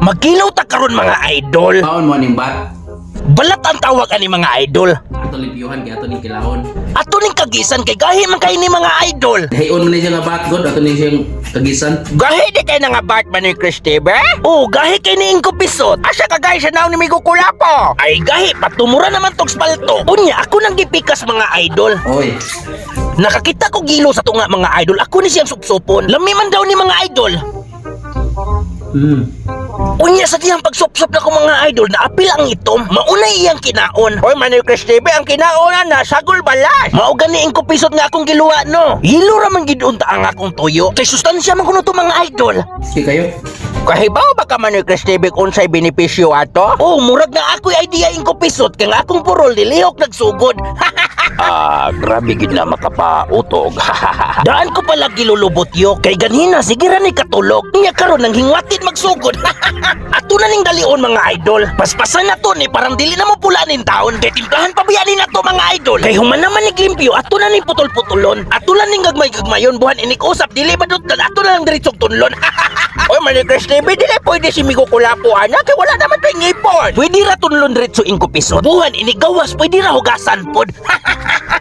Magkilaw ta karon mga idol. Baon mo ning bat. Balat ang tawag ani mga idol. Ato limpyuhan kay ato ning kilahon. Ato ning kagisan kay gahi man kay ni mga idol. Dayon mo ni siya nga bat god ato ni siyang kagisan. Gahi di kay nga Batman ni Christopher? Oh, gahi kay ni Inko Pisot. Asa ka guys sa naon ni Migo Kulapo? Ay gahi patumura naman tog spalto. Unya ako nang gipikas mga idol. Oy. Nakakita ko gilo sa tunga mga idol. Ako ni siyang supsupon. Lami man daw ni mga idol. Hmm. Unya sa diyang pagsupsup na ko mga idol na apil ang itom, maunay iyang kinaon. Hoy Manuel Cristebe, ang kinaon na sagol balas. Mao ganiin ko pisot nga akong giluwa no. Hilo ra man gid unta ang akong tuyo. Kay sustansya man kuno to mga idol. Si kayo. Kahibaw ba ka Manuel Cristebe kung unsay benepisyo ato? Oh, murag na ako'y idea in ko pisot kay nga akong purol dilihok nagsugod. Ah, grabe gid na makapautog. Daan ko pala gilulubot yo kay ganhina sige ra ni katulog. Nya karon nang hingwatin magsugod. Ato na ning dalion mga idol. Paspasan na to ni parang dili na mo pula nin taon. Kay timplahan pa biyanin na to mga idol. Kay human naman ni limpyo ato na ning putol-putulon. Ato lang ning gagmay-gagmayon buhan inik usap dili badot ato na lang diretsog tunlon. Oy, Manuel Cristebe, dili pwede si Migo Kulapo anak kay wala naman tayong ngipon. Pwede ra tunlon diretso ing kupiso. Buhan inigawas, pwede ra hugasan pod.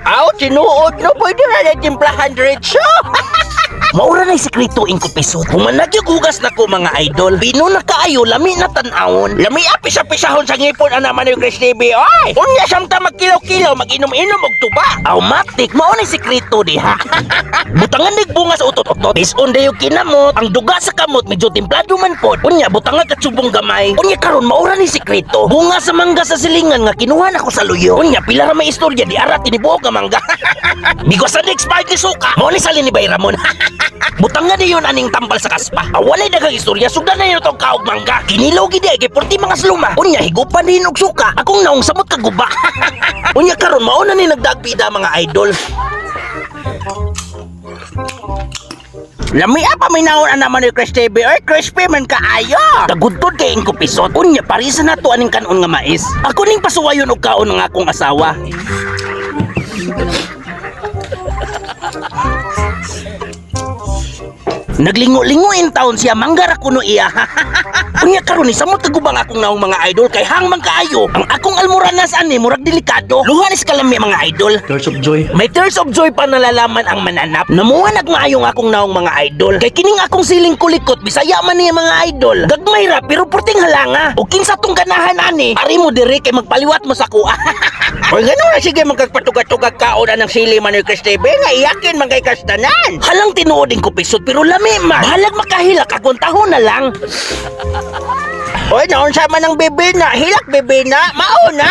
Aw, tinuod no, pwede na timplahan diretso. Maura na sikreto ing kupiso. Humanag yung hugas na ko mga idol. Pino na kaayo, lami na tanawon. Lami api sa pisahon sa ngipon ana Manuel Cristebe. Oy, unya samta magkilaw-kilaw, mag-inom-inom og tuba. Aw, matik, mao na sikreto diha. butangan nig bunga sa utot-utot. Bison dayo kinamot. Ang duga sa kamot medyo templado man pod. Unya butangan katsubong gamay. Unya karon maura ni sikreto. Bunga sa mangga sa silingan nga kinuha na ko sa luyo. Unya pila ra may istorya di ara tinibuok ka mangga. Bigo sa expired ni suka. Mo ni salin ni Bayramon. Butangan niyon aning tambal sa kaspa. Awalay daghang istorya sugdan na yun itong kaog mangga. Kinilaw gid kay porti mga sluma. Unya higupan din og suka. Akong naong samot ka guba. Unya karon mao na ni nagdagbida mga idol. Lami apa may naon ana man ni Crispy or crispy man kaayo. Tagudtod kay ingko pisot. Unya parisa na to aning kanon nga mais. Ako ning pasuwayon og kaon ng akong asawa. Naglingo-lingo in town siya manggara kuno iya. Unya karon ni samot kagubang akong naong mga idol kay hang man kaayo. Ang akong almoranas ani murag delikado. Luhanis kalami mga idol. Tears of joy. May tears of joy pa nalalaman ang mananap. Namuha nagmaayong akong naong mga idol. Kay kining akong siling kulikot, bisaya man niya mga idol. Gagmay ra pero purting halanga. O kinsa tong ganahan ani, pari mo dire kay magpaliwat mo sa kuha. o gano'n na sige magkagpatugag-tugag kaon ng sili man ni Cristebe nga iyakin man kay kastanan. Halang tinuodin ko pisot pero lami man. Bahalag makahilak akong taho na lang. Oy, naon sa man ng bebe na, hilak bebe na, mauna.